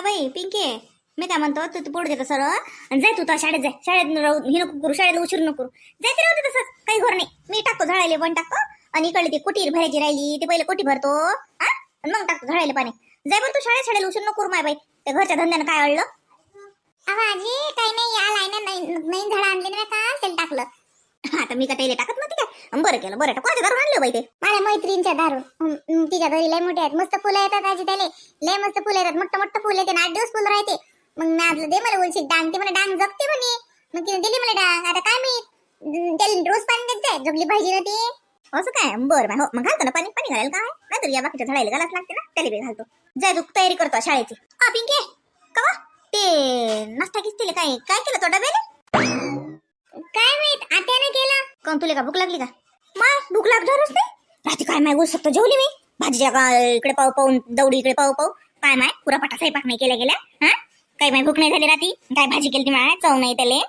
हा बाई पिंकी? मी काय म्हणतो तू तू पडू देतो सर आणि जाय तू तर शाळेत जाय. शाळेत राहू हे नको करू शाळेत उशीर नको करू. जाय ते राहू दे काही घर नाही. मी टाकतो झाडायला पण टाकतो. आणि इकडे ती कुटीर भरायची राहिली ते पहिले कोटी भरतो. हा? आणि मग टाकतो झाडायला पाणी. जाय पण तू शाळेत शाळेला उशीर नको करू माय बाई. त्या घरच्या धंद्यानं काय अडलं? आजी काही नाही. आलाय ना नवीन झाड आणले ना का त्याला टाकलं. आता मी का त्याला टाकत नव्हती काय? बरं केलं बरं कोणाच्या घरून आणलं बाई ते? माझ्या मैत्रिणीच्या दारू तिच्या घरी लय मोठे आहेत. मस्त फुलं येतात आजी त्याले. लय मस्त फुलं येतात. मोठं मोठं फुलं येते आठ दिवस फुलं राहते. मग मी आपलं दे मला उलशी डांग ते मला डांग जगते म्हणे. मग तिने दिली मला डांग आता काय मी त्याला रोज पाणी देत जाय. जगली भाजी ना ती. असं काय? बरं हो मग घालतो ना पाणी. पाणी घालायला काय? नाहीतर या बाकीच्या झाडायला घालाच लागते ना. त्याला बी घालतो. जाय तू तयारी करतो शाळेची. हा पिंके. कवा? ते नाश्ता किसतील काय? काय केलं तो डब्याने काय माहीत? आत्याने केलं. कोण तुला का भूक लागली का? मग भूक लागणारच नाही. रात्री काय माय गोष्ट जेवली मी. भाजीच्या इकडे पाहू पाहून दौडी इकडे पाहू पाहू काय माय पुरा पटा स्वयंपाक नाही केल्या गेल्या हा? काय माय भूक नाही झाली रात्री. काय भाजी केली ती माय? चव नाही त्याले.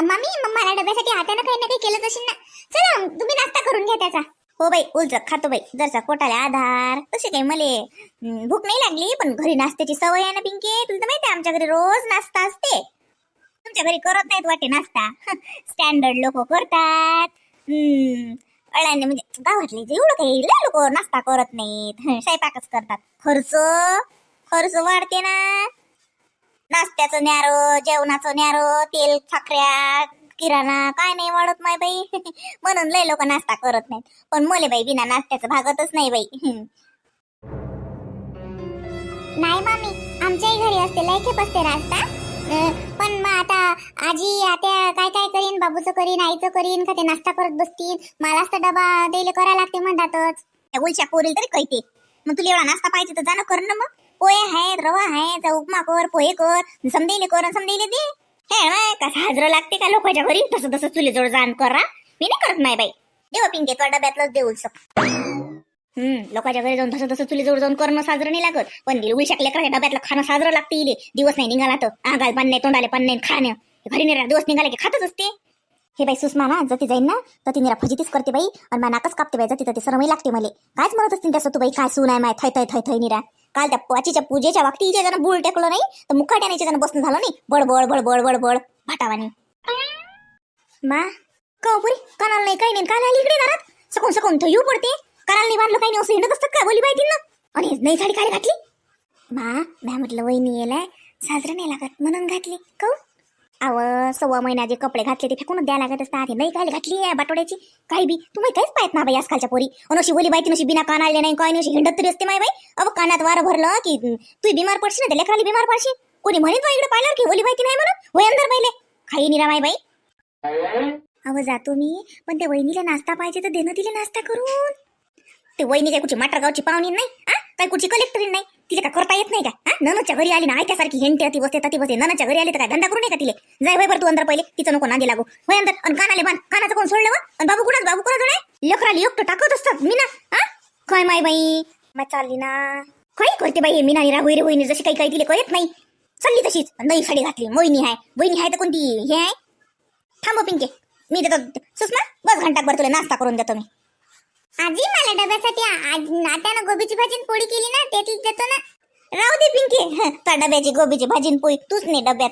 मम्मी मला डब्यासाठी हाताने काही ना काही केलं असेल ना. चला तुम्ही नाश्ता करून घ्या त्याचा. हो बाई उलच खातो बाई. जरसा पोटाला आधार. तसे काही मले? भूक नाही लागली पण घरी नाश्त्याची सवय आहे ना पिंके. तुला तर माहिती आमच्या घरी रोज नाश्ता असते. तुमच्या घरी करत नाहीत वाटे नाश्ता. स्टँडर्ड लोक करतात. अळ्याने म्हणजे गावातले जे एवढं काही लय लोक नाश्ता करत नाहीत. स्वयंपाकच करतात. खर्च खर्च वाढते ना. नाश्त्याचं न्यारो जेवणाचं न्यारो तेल साखऱ्या किराणा काय नाही वाढत माय बाई. म्हणून लय लोक नाश्ता करत नाहीत. पण मले बाई बिना नाश्त्याचं भागतच नाही बाई. नाही मामी आमच्याही घरी असते लय खेप असते नाश्ता. पण मग आता आजी आत्या काय काय करीन? बाबूचं करीन आईचं करीन का ते नाश्ता करत बसतील? मलाच तर डबा द्यायला करायला लागते म्हणतातच. त्या उलच्या पोरील तरी कळते. मग तुला एवढा नाश्ता पाहिजे तर जाणं कर ना मग. पोहे आहेत रवा आहे उपमा कर पोहे कर समजेले कर आणि दे. हे बाय कसं हाजरं लागते का लोकांच्या घरी? तसं तसं चुली जवळ जाण करा. मी नाही करत नाही बाई. देव पिंके तो डब्यातलंच देऊ शक हम्म लोकांच्या घरी जाऊन तसं तसं चुली जवळ जाऊन करणं साजरं नाही लागत. पण निलगुल शकल्या करायच्या डब्यातलं खाणं साजरं लागते इले. दिवस नाही निघाला तर. आगाल पण नाही तोंडाले पण नाही खाणं. घरी नाही राहत, दिवस निघाले की खातच असते. हे बाई सुषमा ना जती जाईन ना तर ती निरा फजितीच करते बाई. आणि मला नाकच कापते बाई जती तर सरमही लागते मला. कायच म्हणत असतील त्याचं तू बाई काय सून आहे माय थै थै थै थै निरा. काल त्या पाचीच्या पूजेच्या वागती हिच्या जण बुल टेकलो नाही तर मुखाट्याने जण बसणं झालं नाही. बडबड बडबड बडबड भाटावानी. मा का हो कानाला नाही काही नाही. काल आली इकडे घरात. सकून सकून तो येऊ पडते. करायला नाही बांधलं काही नाही असं हिंडत असतात का? बोली बाई ना. आणि नाही साडी काय घातली? मा म्या म्हटलं वहिनी येलाय साजरं नाही लागत म्हणून घातली. कहू अव सव्वा महिना जे कपडे घातले ते फेकूनच द्यायला लागत असतात. हे नाही काय घातली आहे बाटोड्याची? काही बी? तुम्ही काहीच पाहत ना बाई आजकालच्या पोरी? अशी बोली बाई ती बिना कान आले नाही काय नाही हिंडत तरी असते माय बाई. अब कानात वारं भरलं की तू बिमार पडशील ना त्या लेकराला बिमार पडशील. कोणी म्हणेन तो इकडे पाहिलं की ओली बाई ती नाही म्हणून? वय अंदर पहिले खाई निरा माय बाई. अव जातो मी. पण त्या वहिनीला नाश्ता पाहिजे तर देणं तिला नाश्ता करून. ते वहिनी काय कुठची माटरगावची पाहुणी नाही हा काय कुठची कलेक्टरी नाही? तिला काय करता येत नाही का हा ननच्या घरी आली ना ऐक्यासारखी हेंटे ती बसते ती बसते. ननच्या घरी आली तर काय धंदा करू नये का तिले? जाय वय बरं तू अंदर पहिले तिचं नको नांदी लागू. वय अंदर आणि कानाले बांध. कानाचं कोण सोडलं आणि बाबू कुणाच? बाबू कुणा जोडे लेकराली एकटं टाकत असतात मी ना हा काय माय बाई? मग चालली ना. काय करते बाई मीना नाही राहुरी वहिनी जशी काही काही तिले कळत नाही. चालली तशीच. नवी साडी घातली. मोहिनी आहे वहिनी आहे तर कोणती? हे आहे थांबव हो पिंके. मी देतो. सुषमा बस घंटा भर तुला नाश्ता करून देतो मी. आजी मला डब्यासाठी आज नात्यानं गोबीची भाजी पोळी केली ना ते देतो ना. राहू दे पिंके. त्या डब्याची गोबीची भाजी पोळी तूच नाही डब्यात.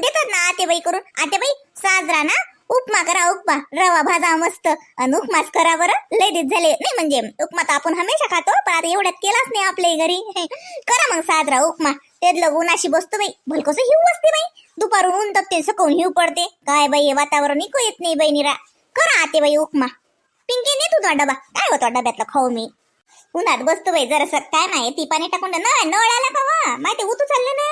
देतात ना आतेबाई करून. आतेबाई साजरा ना. उपमा करा उपमा. रवा भाजा मस्त. आणि उपमाच करा बरं. लय दिस झाले. नाही म्हणजे उपमा तर आपण हमेशा खातो पण आता एवढ्यात केलाच नाही आपल्या घरी. करा मग साजरा उपमा. त्यातलं उन्हाशी बसतो बाई. भलकोस हिव असते बाई. दुपारून ऊन तपते सकवून हिव पडते. काय बाई हे वातावरण इको येत नाही बाई निरा करा आतेबाई उपमा. पिंकी ने तुझा डबा. काय होतो डब्यातलं खाऊ मी? उन्हात बसतो बाई जरासं. काय माहिती पाणी टाकून ना नळ आला का वा? माहिती उतू चालले ना?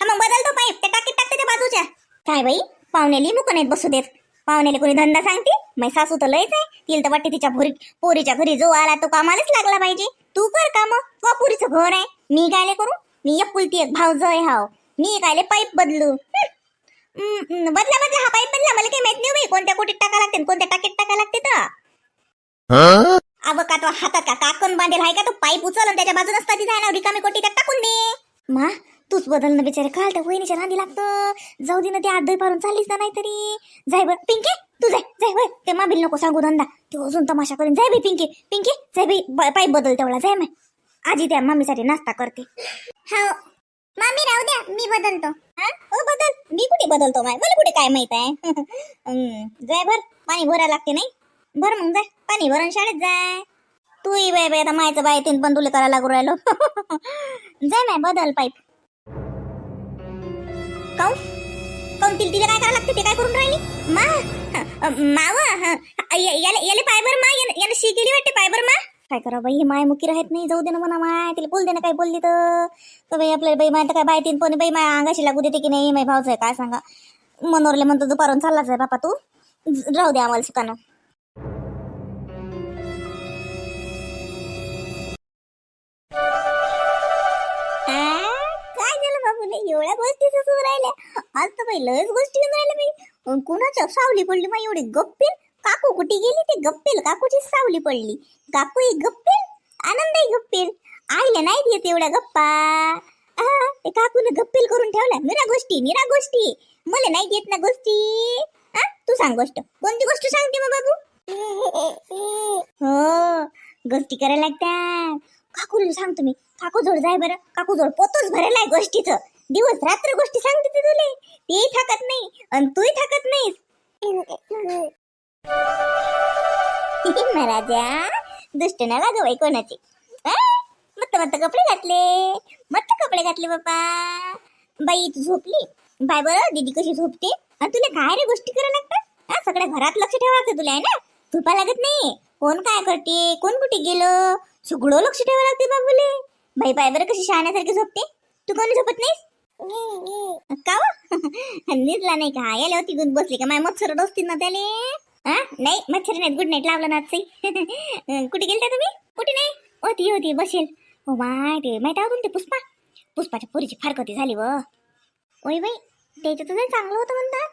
हा मग बदलतो पाईप ते टाकीत टाकते त्या बाजूच्या. काय बाई पाहुण्याली मुकून येत बसू देत. पाहुण्याला कोणी धंदा सांगते? मग सासू तर लयच आहे. तिला तर वाटते तिच्या भोरी पोरीच्या घरी जो आला तो कामालाच लागला पाहिजे. तू कर काम तो पुरीचं घर आहे. मी कायले करू? मी एक पुलती एक भाव जय हाव. मी कायले पाईप बदलू? बदला बदला हा पाईप बदला. मला काही माहीत नाही बाई कोणत्या कोटीत टाका लागते कोणत्या टाकीत टाका लागते तर. अव का तो हातात का काकून बांधेल आहे का? तो पाईप उचल आणि त्याच्या बाजूनच ती जाय ना रिकामी कोटी त्यात टाकून दे. मा तूच बदल ना बिचारे काल त्या वहिनीच्या नांदी लागतं. जाऊ दे ना ते आठ दोय पारून चाललीस ना नाहीतरी. जाय बर पिंके तू जाय जाय होय ते माबिल नको सांगू धंदा. ते अजून तमाशा करीन. जाय बाई पिंके पिंके जाय ब- पाईप बदल तेवढा जाय माय आजी त्या मम्मीसाठी नाश्ता करते. हो. मामी राहू द्या मी बदलतो. हा? हो बदल. मी कुठे बदलतो माय? मला कुठे काय माहीत आहे? जाय भर पाणी भरायला लागते नाही? बरं मग जाय. पाणी भरण शाळेत जाय. तू ही बाय बाय आता मायचं बाय तीन पण तुला करायला लागू राहिलो. जाय माय बदल पाईप. काऊ काऊन तिला तिला काय करायला लागते? ते काय करून राहिली? मा? अ, माव? या- याले याले पायबर मा? याने याने शी केली वाटते पायबर मा? काय करा बाई हे माय मुकी राहत नाही. जाऊ दे ना म्हणा माय तिला बोल दे ना काय बोलली तर. तर बाई आपल्याला बाई माय तर काय बाय तीन पण बाई माय अंगाशी लागू देते की नाही? माय भाऊच आहे काय सांगा? मनोरले म्हणतो दुपारून चाललाच आहे बापा तू. ज- राहू दे आम्हाला सुकानं एवढ्या गोष्टी सुचून राहिल्या आज तर बाई लयच गोष्टी येऊन राहिल्या बाई. अन कुणाच्या सावली पडली मग एवढी गप्पील? काकू कुठे गेली? ते गप्पील काकूची सावली पडली. काकू ही गप्पील? आनंदही गप्पील. आईला नाही देत एवढ्या गप्पा. ते काकूने गप्पील करून ठेवल्या. निरा गोष्टी निरा गोष्टी. मला नाही देत ना गोष्टी. आ, तू सांग गोष्ट. कोणती गोष्ट सांगते मग बाबू? हो गोष्टी करायला लागतात. काकूला सांगतो मी काकू जोड जाय बरं. काकू जोड पोतच भरेला आहे गोष्टीचं. दिवस रात्र गोष्टी सांगते ती तुले. तेही थाकत नाही आणि तूही थाकत नाहीस. महाराजा दुष्ट ना लाग बाई कोणाची? आ? मस्त मस्त कपडे घातले. मस्त कपडे घातले बापा. बाई तू झोपली. बाय बरं दीदी कशी झोपते? आणि तुला काय रे गोष्टी करायला लागतात? हा सगळ्या घरात लक्ष ठेवायचं तुला आहे ना? झोपा लागत नाही कोण काय करते? कोण कुठे गेलं? सगळं लक्ष ठेवावं लागते बाबूले. बाई बाय बरं कशी शहाण्यासारखी झोपते? तू कोणी झोपत नाहीस? का हो? निजला नाही का? याला होती गुण बसली का? माय मच्छर डोसतील ना त्याले. हा नाही मच्छर नाही गुड नाईट लावलं ना कुठे गेलता तुम्ही? कुठे नाही? होती होती. बसेल. हो माय ते. माहिती आहे ते पुष्पा? पुष्पाच्या पोरीची फारकती झाली व. ओय बाई त्याचं तुझं चांगलं होतं म्हणतात.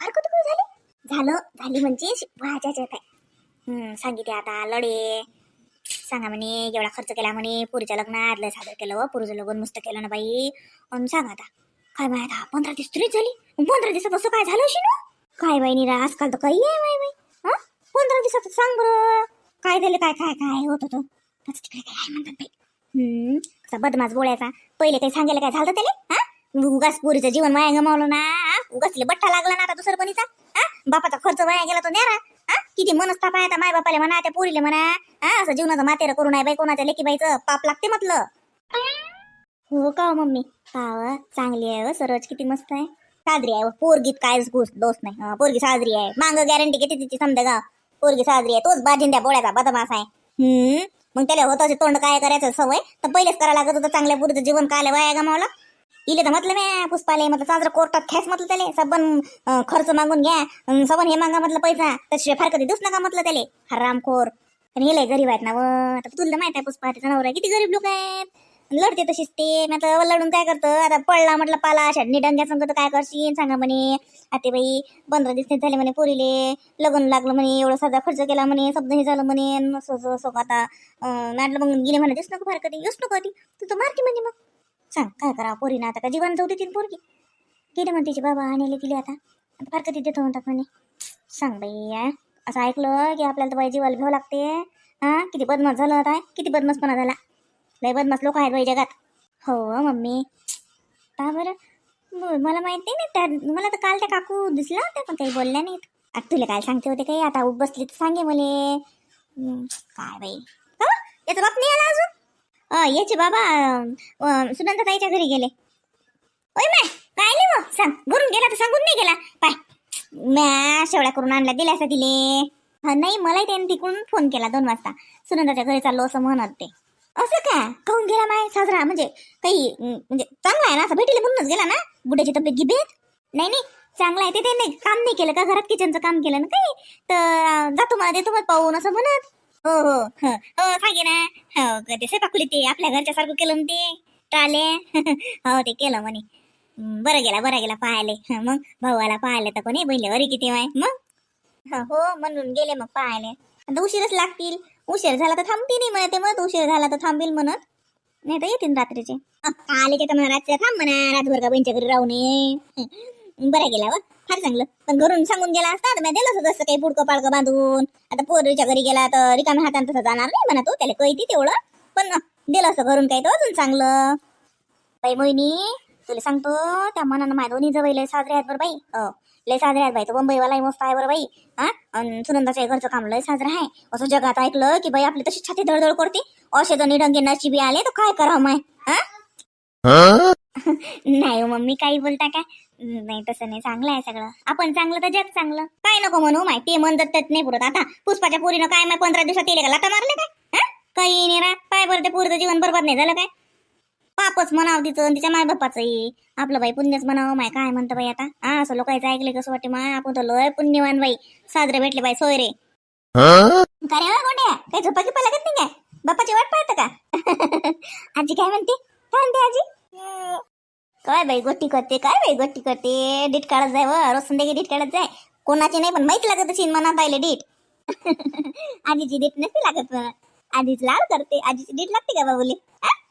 फारकती कुठे झाली? झालं झाली म्हणजे भाज्याच्या काय सांगितले आता लढे. सांगा म्हणे एवढा खर्च केला म्हणे पुरीच्या लग्नात लय सादर केलं व पुरीचं लग्न मस्त केलं ना बाई. आणि सांग आता काय बाय आता पंधरा दिवस तरीच झाली. पंधरा दिवसात असं काय झालं शिनो? काय बाई निरा आजकाल तर काही आहे बाई बाई. हा? पंधरा दिवसात सांग बरं. काय झालं काय काय काय होत होतं? त्याचं तिकडे काय आहे म्हणतात बाई. हम्म असा बदमाश बोलायचा पहिले काही सांगायला काय झालं त्याले? हा? उगाच पुरीचं जीवन वाया गमावलं ना. उगाच बट्टा लागला ना आता दुसरं हा? बापाचा खर्च वाया गेला तो न्यारा. किती मनस्ताप आहे आता माय बापाले म्हणा त्या पोरीले म्हणा. हा असं जीवनाचं मातेर करू नाही बाई कोणाच्या लेकी लेकीबाईचं पाप लागते म्हटलं. हो का हो मम्मी? पाव चांगली आहे व सरोज किती मस्त आहे. साजरी आहे पोरगीत काय घुस दोष नाही. हं, पोरगी साजरी आहे. मांग गॅरंटी किती तिची समजा गाव पोरगी साजरी आहे. तोच बाजिंद्या बोळ्याचा बदमास आहे. हम्म. मग त्याला होतं तोंड काय करायचं सवय? तर पहिलेच करायला लागत होतं चांगल्या पुरीचं जीवन काय वाया गमावलं इले तर म्हटलं मी पुष्पाले म्हटलं साजरं कोर्टात खेच म्हटलं त्याले. सबन खर्च मागून घ्या. सबन हे मागा म्हटलं पैसा. तसे फार कधी देऊच नका म्हटलं त्याले. हरामखोर आणि हे लय गरीब आहेत ना व. आता तुला माहीत आहे पुष्पा त्याचा नवरा किती गरीब लोक आहेत. लढते तशीच ते. मी आता लढून काय करतं? आता पडला म्हटलं पाला छडणी डंग्या संगत काय करशील सांगा म्हणे. आते बाई पंधरा दिवस झाले म्हणे पोरीले. लग्न लागलं म्हणे एवढा साधा खर्च केला म्हणे शब्द हे झालं म्हणे. अन् असं आता नाटलं मग गेले म्हणे. दिस नको फार कधी. येऊच नको ती तू तर मारती म्हणजे मग. सांग काय करावं पोरीनं आता का जीवन जाऊ देतील पोरगी. गेले म्हणे तिचे बाबा आणले तिले आता. फार कधी देतो म्हणतात म्हणे. सांग बाई या असं ऐकलं की आपल्याला तर बाई जीवाला घ्यावं लागते. हां? किती बदमाश झालं आता किती बदमासपणा झाला. लय बदमाश लोक आहेत बाई जगात. हो, हो मम्मी. का बरं? मला माहीत नाही ना त्या मला तर काल त्या काकू दिसल्या होत्या पण काही बोलल्या नाहीत. आता तुला काय सांगते होते काही? आता उठ बसली तर सांगे मले. काय बाई? हो? याचा बाप नाही आला अजून? याचे बाबा सुनंदा ताईच्या घरी गेले. ओय माय काय नाही मग? सांग घरून गेला तर सांगून नाही गेला. पाय. म्या शेवड्या करून आणला दिल्या असं दिले नाही मलाही त्याने तिकडून फोन केला दोन वाजता. सुनंदाच्या घरी चाललो असं म्हणत ते. असं का? कहून गेला माय साजरा? म्हणजे काही म्हणजे चांगला आहे ना? असं भेटीला म्हणूनच गेला ना? बुड्याची तब्येत गिबेत नाही नाही चांगला आहे ते. त्याने काम नाही केलं का? घरात किचनचं काम केलं ना काही? तर जातो मला देतो मग पाहून असं म्हणत. हो हो हो. हो सांगे ना. हो कधी स्वयंपाकुली ते आपल्या घरच्या सारखं केलं ना ते. टाले हो ते केलं म्हणे. हं, बरं गेला बरं गेला पाहायले. हं, मग? भावाला पाहायला तर कोणी? बहिले घरी किती वाय मग? हो म्हणून गेले मग पाहायले. आता उशीरच लागतील. उशीर झाला तर थांबतील नाही म्हणते मग. उशीर झाला तर थांबील म्हणत नाही तर येतील रात्रीचे. आले की तर म्हणा रात्री थांब म्हणा. रातभर का बहिणीच्या घरी राहू नये. बरं गेला वा. फार चांगलं पण घरून सांगून गेला असता तर मी दिलं असं जसं काही पुडकं पाडकं बांधून. आता पोरीच्या घरी गेला तर रिकाम्या हाताने तसं जाणार नाही म्हणा तो त्याला कळती तेवढं. पण दिलं असतं घरून काही तर अजून चांगलं. बाई मोहिनी तुला सांगतो त्या मनानं माझ्या दोन्ही जवळ लय साजरे आहेत बरं बाई. लय साजरे आहेत बाई. तो मुंबईवालाही मस्त आहे बरं बाई. हा आणि सुनंदाच्या घरचं काम लय साजरं आहे. असं जगात ऐकलं की बाई आपली तशी छाती दळदळ करते. असे जर निडंगे नशिबी आले तर काय करावं माय? हा? नाही हो मम्मी काही बोलता का? नाही तसं नाही. चांगलं आहे सगळं. आपण चांगलं तर जग चांगलं. काय नको म्हणू माय ते म्हणतात त्यात नाही पुरत. आता पुष्पाच्या पोरीनं काय माय पंधरा दिवसात येले का लाटा मारले काय? हा? काही नाही रा पाय बरं ते पोरीचं जीवन बरबाद नाही झालं काय? पापच म्हणावं तिचं आणि तिच्या माय बापाचंही. आपलं बाई पुण्यच म्हणावं माय काय म्हणतं बाई आता? हा असं लोकांचं ऐकले कसं वाटते माय आपण तर लय पुण्यवान बाई. साजरे भेटले बाई सोयरे काय रे गोंड्या? काही झोपा गिपा लागत नाही काय? बापाची वाट पाहत का? आजी काय म्हणते? काय म्हणते आजी? काय बाई गोष्टी करते काय बाई गोष्टी करते? डीट काढत जाय व रोज संध्याकाळी डीट काढत जाय. कोणाची नाही पण माहीत लागत असेल मना पाहिले डीट आजीची डीट नसते लागत आधीच आजीच लाल करते. आजीची डीट लागते का बाबुले?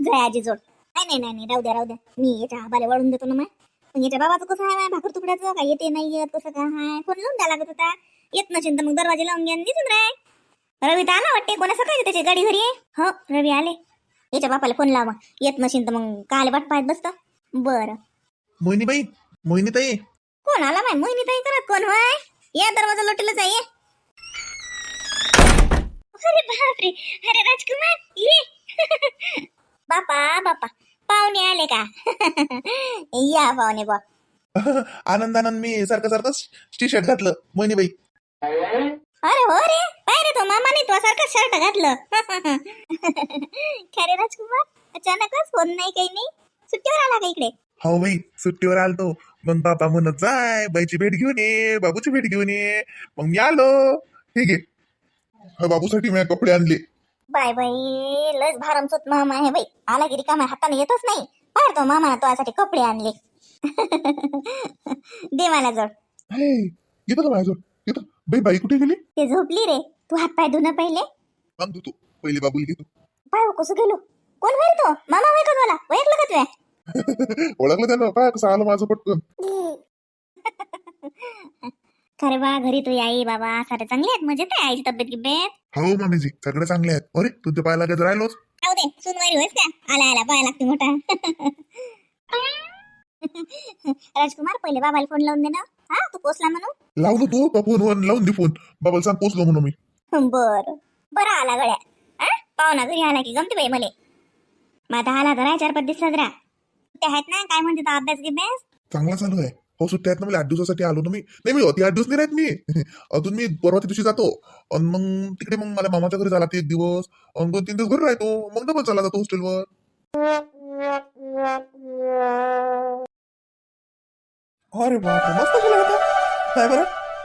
जाय आजी जोड. नाही नाही नाही नाही, राहू द्या राहू द्या. मी याच्या आबाला वळून देतो ना मग याच्या बाबाचं कसं आहे भाकर तुकड्याचं? काय येते नाही येत कसं काय हाय फोन लावून द्या लागत होता. येत नसेल तर मग दरवाजे लावून घ्या दिसून राय. रवी तर आला वाटते. कोणा सकाळी त्याची गाडी घरी हो रवी आले. याच्या बापाला फोन लावा. येत नसेल तर मग काल वाट पाहत बसतं. बरं. मोहिनीबाई मोहिनीताई. कोण आला माय मोहिनी ताई करत कोण होय या दरवाजा लोटलच आहे ये. अरे बापरे. अरे राजकुमार ये. बापा बापा. पाहुणे आले का? या पाहुणे बा आनंद आनंद मी सारखं सारखं टी शर्ट घातलं. मोहिनीबाई. अरे हो रे. रे तो मामाने सारखं शर्ट घातलं. खरे राजकुमार अचानकच फोन नाही काही नाही. सुट्टीवर आला का इकडे? हो बाई सुट्टीवर आलतो. मग बाबा म्हणत जाय बाईची भेट घेऊन ये बाबूची भेट घेऊन ये. मग मी आलो. ठीक आहे. बाबूसाठी मी कपडे आणले. बाय बाई लस भारमचोत मामा आहे बाई. आला की रिकाम्या हाताने येतच नाही. पार तो मामाने तो यासाठी कपडे आणले. दे मला जोड. हे, येतो का माझ्याजवळ येतो. बाई बाई कुठे गेली? ते झोपली रे. तू हात पाय धुणं पहिले. काम धुतो. पहिले बाबूला घेतो. पाय कसं गेलो कोण होईल तो मामा होय का मला. ओळखलं का तुया? ओळखलं त्यानं. काय कसं आलं माझं पटकन? खरे बा घरी तू आई बाबा सारे चांगले आहेत. मजेत आहे आईची तब्येत गिब्येत? हो मामीजी. सगळे चांगले आहेत. अरे तुझ्या पाय लागत राहिलोच. राहू दे सुनवारी होईस का? आला आला पाय लागते मोठा. राजकुमार पहिले बाबाला फोन लावून दे ना. हा तू पोचला म्हणून? लावलो तू का फोनवर लावून दे फोन बाबाला सांग पोचलो म्हणून मी. बर. बरं आला गड्या. हा? पाहुणा घरी आला की गमते बाई मले. आता आला तर चार पाच दिवस साजरा. ते आहेत ना? काय म्हणते तो अभ्यास गिभ्यास? चांगला चालू आहे. हो सुट्ट्या आहेत ना मला. आठ दिवसासाठी आलो ना मी नाही मी होती आठ दिवस नाही राहत मी. अजून मी परवा दिवशी जातो. आणि मग तिकडे मग मला मामाच्या घरी झाला एक दिवस. आणि दोन तीन दिवस घरी राहतो. मग डबल चालला जातो हॉस्टेलवर. अरे बापरे मस्त झालं होतं काय बरं?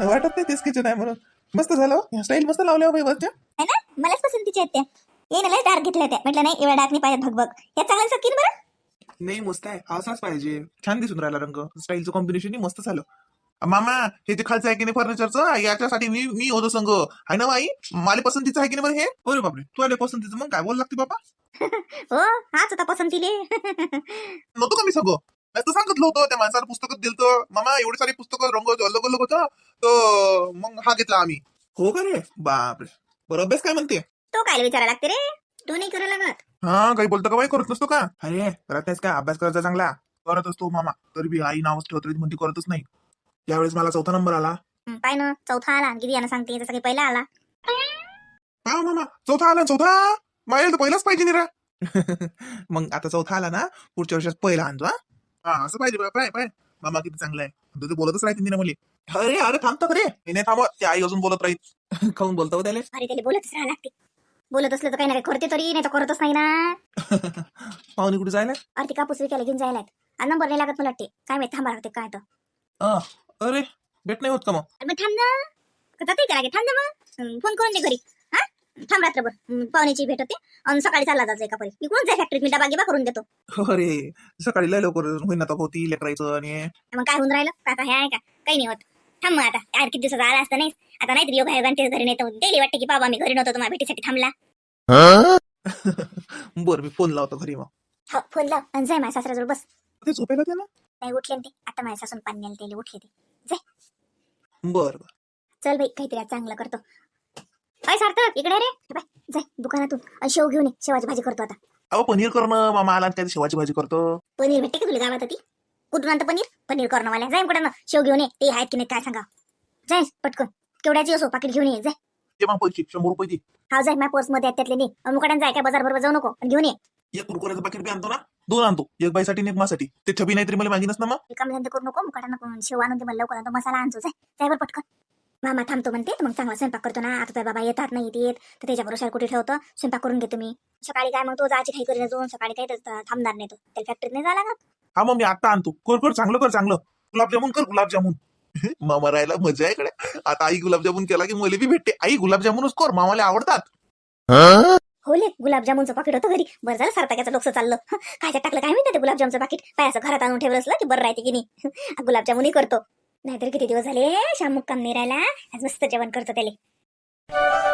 वाटत नाही तेच किचन आहे म्हणून? मस्त झालं स्टाईल मस्त लावल्या बाई वरच्या. है ना? मलाच पसंतीच्या आहेत त्या. ये ना लय डार्क घेतल्या त्या. म्हटलं नाही एवढ्या डार्क नाही पाहिजे भगभग या चांगलं सकीन बरं? नाही मस्त आहे. असाच पाहिजे. छान दिसून राहिला रंग. स्टाईलचं कॉम्बिनेशन मस्त झालं. मामा हे जे खालचं आहे की नाही फर्निचरचं याच्यासाठी मी मी होतो संघ आहे ना बाई? मला पसंतीचं आहे की नाही बरं हे? अरे बापरे. तू आले पसंतीचं मग काय बोल लागते बाबा हो हाच होता पसंतीले. नव्हतं का मी सगळं? नाही तर सांगितलं होतं त्या माणसाला पुस्तकं दिलं मामा एवढे सारे पुस्तकं रंग अलग अलग होतं. तर मग हा घेतला आम्ही. हो का रे? बापरे. बरं अभ्यास काय म्हणते? तो काय विचारा लागते रे? तू नाही करू लागत. हा काही बोलतो का बाई? करत नसतो का? अरे करत नाहीस का? अभ्यास करायचा चांगला? करत असतो मामा. तरी बी आई नावच ठेवत म्हणते करतच नाही. यावेळेस मला चौथा नंबर आला. हं, पाय ना. चौथा आला. किती यानं सांगते जसं काही पहिला आला. हा मामा. चौथा आला चौथा? माझ्या तर पहिलाच पाहिजे निरा. मग आता चौथा आला ना पुढच्या वर्षात पहिला आणतो हा? हा असं पाहिजे बा, पाय पाय. मामा किती चांगला आहे. तुझं बोलतच राहते निरा मुली. अरे अरे थांबतो रे हे नाही थांब. ते आई अजून बोलत राहील. खाऊन बोलतो हो त्याले? अरे त्याला बोलतच राहा लागते. बोलत असलं तर काही ना काही करते तरी नाही तर करतच नाही ना. पाहुणे कुठे जायला? अरे ते कापूस विकायला घेऊन जायला आणि नंबर नाही लागत मला वाटते. काय माहिती थांबा लागते काय तर. अरे भेट नाही होत का मग? अरे मग थांब ना. का जाते का थांब ना मग. फोन करून दे घरी. हा? थांब रात्रभर. पाहुण्याची भेट होते. आणि सकाळी चालला जायचं एका परी जाय फॅक्टरीत मी डबा गिबा करून देतो. अरे सकाळी लय लवकर होईना तर होती लेकरायचं आणि मग काय होऊन राहिलं? काका हे आहे का? काही नाही होत. थांब मग आता. यार किती दिवसाचा आला असता नाही आता नाहीतरी योग आहे तेच घरी नाही डेली वाटते की बाबा मी घरी नव्हतो तुम्हाला भेटीसाठी थांबला. बर मी फोन लावतो घरी मग. हो फोन लाव आणि जाय माझ्या सासऱ्याजवळ बस. ते दे ना नाही उठले ना ते. आता माझ्या सासून पाणी आलं त्याला उठले ते. बर बर. चल बाई काहीतरी आज चांगलं करतो. काय सार्थक इकडे रे. हे जाय दुकानातून. आणि शेव घेऊन ये शेवाची भाजी करतो आता. अहो पनीर करणं मामा आला काय शेवाची भाजी करतो. पनीर भेटते का तुला गावात ती कुठून आणतं पनीर? पनीर करणं जाईन कुठं ना शेव घेऊन ये. ते आहेत की नाही काय सांगा. जाय पटकन. केवढ्याची असो पाकिट घेऊन ये. जाय. ते मग पैसे शंभर रुपये दे. हा जाय. माझ्या पर्समध्ये आहेत त्यातले नाही अमुकड्यान जाय. काय बाजार बरोबर जाऊ नको. आणि घेऊन ये. एक कुरकुऱ्याचं पाकिट बी आणतो ना दोन आणतो. एक बाईसाठी आणि एक माझ्यासाठी ते छबी नाहीतरी मला मागिनच ना मग. रिकामे धंदे करू नको. नको शेव आणून दे मला लवकर आणतो. मसाला आणतो. जाय. जाय बरं पटकन. मामा थांबतो म्हणते. तर मग चांगला स्वयंपाक करतो ना. आता बाबा येतात नाही येत. तर त्याच्या भरोशावर कुठे ठेवतो? स्वयंपाक करून घेतो मी सकाळी काय मग? तो जायची काही करीन जाऊन सकाळी काही तर थांबणार नाही तो. त्याला फॅक्टरीत नाही जायला लागत. हा मग मी आता आणतो. कर कर चांगलं कर चांगलं. गुलाबजामुन कर गुलाबजामुन. मामा राहायला मजा आहे इकडे. आता आई गुलाबजामुन केला की मला बी भेटते. आई गुलाबजामुनच कर मामाला आवडतात. हो ले गुलाबजामुनचं पाकिट होतं घरी. बरं झालं सारताक्याचं डोकं चाललं. काय टाकलं काय माहिती ते गुलाबजामचं पाकिट? पाय असं घरात आणून ठेवलं असलं की बरं राहते की नाही. गुलाबजामुनही करतो. नाहीतर किती दिवस झाले शामुक काम नाही राहिला. आज मस्त जेवण करतो त्याला.